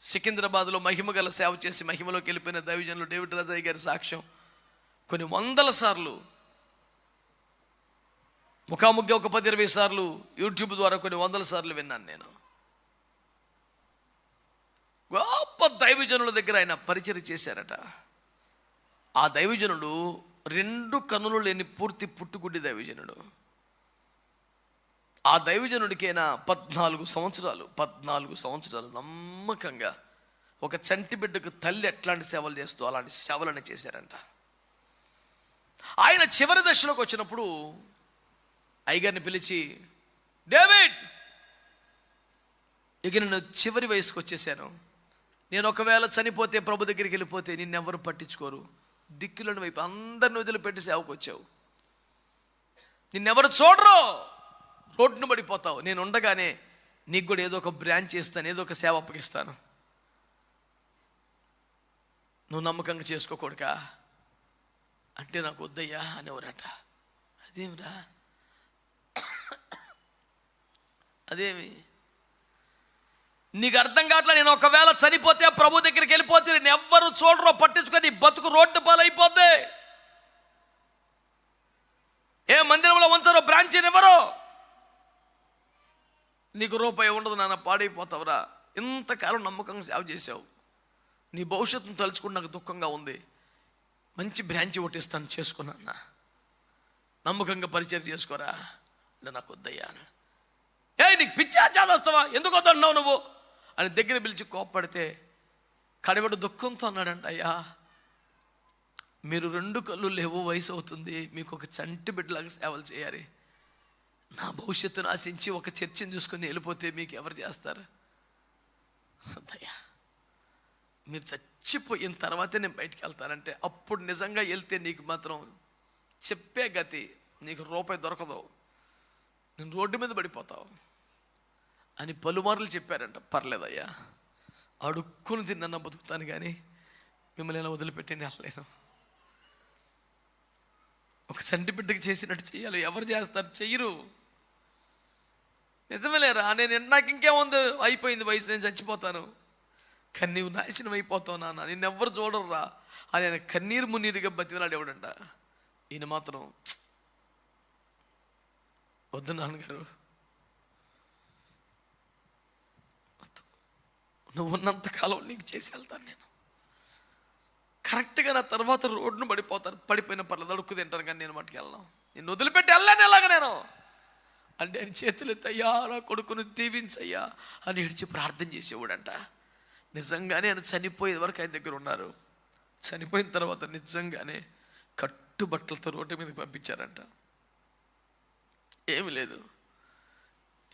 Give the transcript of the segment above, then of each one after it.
సికింద్రాబాద్లో మహిమ గల సేవ చేసి మహిమలోకి వెళ్ళిపోయిన దైవజనులు డేవిడ్ రాజయ్య గారి సాక్ష్యం. కొన్ని వందల సార్లు ముఖాముఖి ఒక పది ఇరవై సార్లు యూట్యూబ్ ద్వారా కొన్ని వందల సార్లు విన్నాను నేను. గొప్ప దైవజనుల దగ్గర ఆయన పరిచయం చేశారట. ఆ దైవజనుడు రెండు కనులు లేని పూర్తి పుట్టుగుడ్డి దైవజనుడు. ఆ దైవజనుడికైనా పద్నాలుగు సంవత్సరాలు పద్నాలుగు సంవత్సరాలు నమ్మకంగా ఒక చంటి బిడ్డకు తల్లి ఎట్లాంటి సేవలు చేస్తూ అలాంటి సేవలను చేశారంట. ఆయన చివరి దశలోకి వచ్చినప్పుడు ఐగర్ని పిలిచి డేవిడ్ ఇక నేను చివరి వయసుకు వచ్చేసాను. నేను ఒకవేళ చనిపోతే ప్రభు దగ్గరికి వెళ్ళిపోతే నిన్నెవరు పట్టించుకోరు. దిక్కులను వైపు అందరిని వదిలిపెట్టి సేవకు వచ్చావు. నిన్నెవరు చూడరు. రోడ్డును పడిపోతావు. నేను ఉండగానే నీకు కూడా ఏదో ఒక బ్రాంచ్ ఇస్తాను ఏదో ఒక సేవ అప్పగిస్తాను. నువ్వు నమ్మకంగా చేసుకోకూడకా అంటే నాకు వద్దయ్యా అనేవరట. అదేమిరా? అదేమి? నీకు అర్థం కావట్లే నేను ఒకవేళ చనిపోతే ప్రభు దగ్గరికి వెళ్ళిపోతే నేను ఎవ్వరు చూడరో పట్టించుకొని బతుకు రోడ్డు పాలైపోద్ది. ఏ మందిరంలో ఉంచరో బ్రాంచ్ ఎవరో? నీకు రూపాయి ఉండదు నాన్న పాడైపోతావురా. ఇంతకాలం నమ్మకంగా సేవ చేసావు నీ భవిష్యత్తును తలుచుకుని నాకు దుఃఖంగా ఉంది. మంచి బ్రాంచ్ ఒకటి ఇస్తాను చేసుకున్నా నమ్మకంగా పరిచయం చేసుకోరా. అంటే నాకు వద్దయ్యా ఏ నీకు పిచ్చా చాదస్తావా? ఎందుకు వద్దన్నావు నువ్వు? అని దగ్గర పిలిచి కోప్పడితే కడబడి దుఃఖంతో అన్నాడంట అయ్యా మీరు రెండు కళ్ళు లేవు వయసు అవుతుంది. మీకు ఒక చంటి బిడ్డలాగా సేవలు చేయాలి. నా భవిష్యత్తును ఆశించి ఒక చర్చను చూసుకొని వెళ్ళిపోతే మీకు ఎవరు చేస్తారు? దయా మీరు చచ్చిపోయిన తర్వాతే నేను బయటికి వెళ్తానంటే అప్పుడు నిజంగా వెళ్తే నీకు మాత్రం చెప్పే గతి నీకు రూపాయి దొరకదు. నేను రోడ్డు మీద పడిపోతావు అని పలుమార్లు చెప్పారంట. పర్లేదయ్యా అడుక్కుని తిన్న బతుకుతాను కానీ మిమ్మల్ని ఎలా వదిలిపెట్టింది వెళ్ళలేను. ఒక చంటి బిడ్డకి చేసినట్టు చేయాలి ఎవరు చేస్తారు? చెయ్యరు. నిజమేలేరా? నేను నాకు ఇంకేముంది అయిపోయింది వయసు నేను చచ్చిపోతాను. కానీ నీవు నాశనం అయిపోతావు నాన్న. నిన్నెవ్వరు చూడరురా. అని ఆయన కన్నీరు మున్నీరుగా బతిమలాడు ఎవడంట ఈయన మాత్రం వద్దు నాన్నగారు. నువ్వు ఉన్నంత కాలం నీకు చేసి వెళ్తాను నేను. కరెక్ట్గా నా తర్వాత రోడ్డును పడిపోతాను పడిపోయిన పర్లేదు అడుక్కు తింటాను కానీ నేను మట్టుకు వెళ్ళను. నేను వదిలిపెట్టి వెళ్ళాను ఎలాగ నేను? అంటే ఆయన చేతులు ఎత్తయ్యా నా కొడుకును దీవించయ్యా అని ఏడిచి ప్రార్థన చేసేవాడంట. నిజంగానే ఆయన చనిపోయే వరకు ఆయన దగ్గర ఉన్నారు. చనిపోయిన తర్వాత నిజంగానే కట్టుబట్టలతో రోడ్డు మీదకి పంపించారంట. ఏమి లేదు.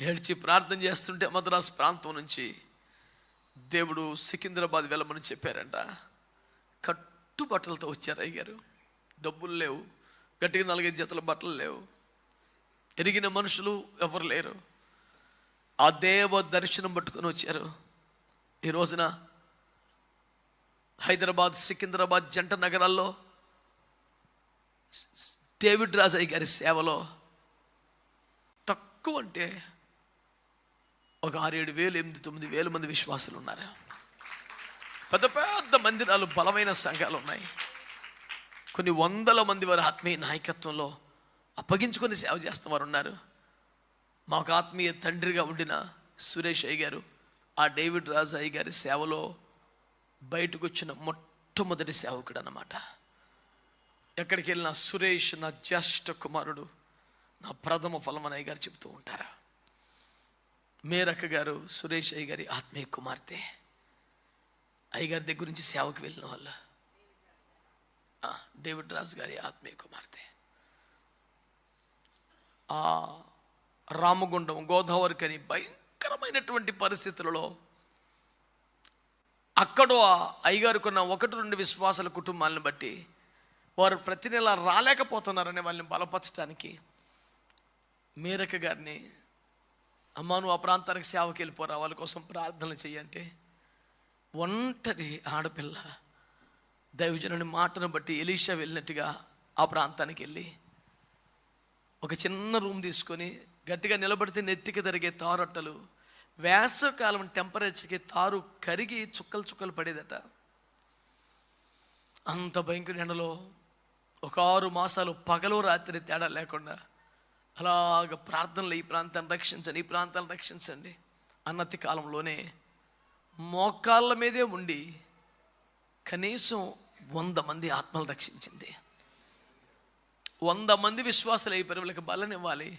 ఏడ్చి ప్రార్థన చేస్తుంటే మద్రాసు ప్రాంతం నుంచి దేవుడు సికింద్రాబాద్ వెళ్ళమని చెప్పారంట. కట్టుబట్టలతో వచ్చారు అయ్యారు డబ్బులు లేవు. గట్టిగా నాలుగైదు జతల బట్టలు లేవు. ఎరిగిన మనుషులు ఎవరు లేరు. ఆ దేవ దర్శనం పట్టుకొని వచ్చారు. ఈ రోజున హైదరాబాద్ సికింద్రాబాద్ జంట నగరాల్లో డేవిడ్ రాజయ్య గారి సేవలో తక్కువ అంటే ఒక ఆరేడు వేలు ఎనిమిది తొమ్మిది వేల మంది విశ్వాసులు ఉన్నారు. పెద్ద పెద్ద మందిరాలు బలమైన సంఘాలు ఉన్నాయి. కొన్ని వందల మంది వారి ఆత్మీయ నాయకత్వంలో అప్పగించుకొని సేవ చేస్తున్న వారు ఉన్నారు మాకు ఆత్మీయ తండ్రిగా ఉండిన సురేష్ అయ్య గారు ఆ డేవిడ్ రాజు అయ్య గారి సేవలో బయటకు వచ్చిన మొట్టమొదటి సేవకుడు అన్నమాట ఎక్కడికి వెళ్ళిన సురేష్ నా జ్యేష్ఠ కుమారుడు నా ప్రథమ ఫలం అని గారు చెబుతూ ఉంటారు. మేరక్క గారు సురేష్ అయ్య గారి ఆత్మీయ కుమార్తె. అయ్యగారి దగ్గర నుంచి సేవకు వెళ్ళిన వాళ్ళు. డేవిడ్ రాజు గారి ఆత్మీయ కుమార్తె. రామగుండం గోదావరికి అని భయంకరమైనటువంటి పరిస్థితులలో అక్కడో ఆ అయ్యగారుకున్న ఒకటి రెండు విశ్వాసాల కుటుంబాలను బట్టి వారు ప్రతి నెల రాలేకపోతున్నారని వాళ్ళని బలపరచడానికి మేరక గారిని అమ్మను నువ్వు ఆ ప్రాంతానికి సేవకి వెళ్ళిపోరా వాళ్ళ కోసం ప్రార్థనలు చేయంటే ఒంటరి ఆడపిల్ల దైవజనుని మాటను బట్టి ఎలీషా వెళ్ళినట్టుగా ఆ ప్రాంతానికి వెళ్ళి ఒక చిన్న రూమ్ తీసుకొని గట్టిగా నిలబడితే నెత్తికి తరిగే తారొట్టలు వేసవకాలం టెంపరేచర్కి తారు కరిగి చుక్కలు చుక్కలు పడేదట. అంత భయంకర ఎండలో ఒక ఆరు మాసాలు పగలు రాత్రి తేడా లేకుండా అలాగ ప్రార్థనలు ఈ ప్రాంతాన్ని రక్షించండి ఈ ప్రాంతాన్ని రక్షించండి అన్నతి కాలంలోనే మోకాళ్ళ మీదే ఉండి కనీసం వంద మంది ఆత్మలు రక్షించింది. వంద మంది విశ్వాసులు అయిపోయారు వీళ్ళకి బలనివ్వాలి.